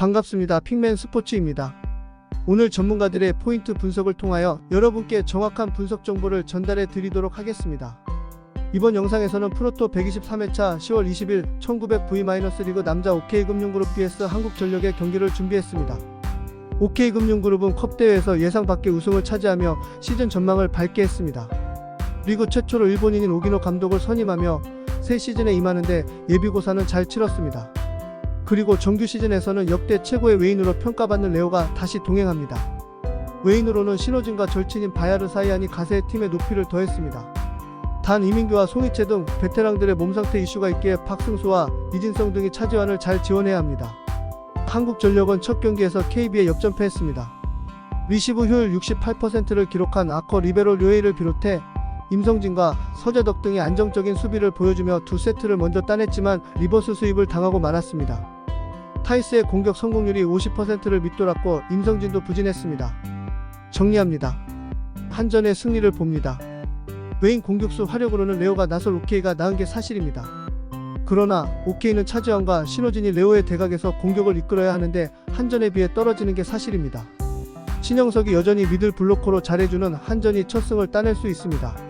반갑습니다. 핑맨 스포츠입니다. 오늘 전문가들의 포인트 분석을 통하여 여러분께 정확한 분석 정보를 전달해 드리도록 하겠습니다. 이번 영상에서는 프로토 123회차 10월 20일 1900V- 리그 남자 OK금융그룹 vs 한국전력의 경기를 준비했습니다. OK금융그룹은 컵대회에서 예상 밖의 우승을 차지하며 시즌 전망을 밝게 했습니다. 리그 최초로 일본인인 오기노 감독을 선임하며 새 시즌에 임하는데 예비고사는 잘 치렀습니다. 그리고 정규 시즌에서는 역대 최고의 외인으로 평가받는 레오가 다시 동행합니다. 외인으로는 신호진과 절친인 바야르 사이안이 가세의 팀의 높이를 더했습니다. 단 이민규와 송이채 등 베테랑들의 몸 상태 이슈가 있기에 박승수와 이진성 등이 차지환을 잘 지원해야 합니다. 한국전력은 첫 경기에서 KB에 역전패했습니다. 리시브 효율 68%를 기록한 아커 리베로 료에이를 비롯해 임성진과 서재덕 등이 안정적인 수비를 보여주며 두 세트를 먼저 따냈지만 리버스 수입을 당하고 말았습니다. 타이스의 공격 성공률이 50%를 밑돌았고 임성진도 부진했습니다. 정리합니다. 한전의 승리를 봅니다. 외인 공격수 화력으로는 레오가 나설 오케이가 나은 게 사실입니다. 그러나 오케이는 차지환과 신호진이 레오의 대각에서 공격을 이끌어야 하는데 한전에 비해 떨어지는 게 사실입니다. 신영석이 여전히 미들 블로커로 잘해주는 한전이 첫 승을 따낼 수 있습니다.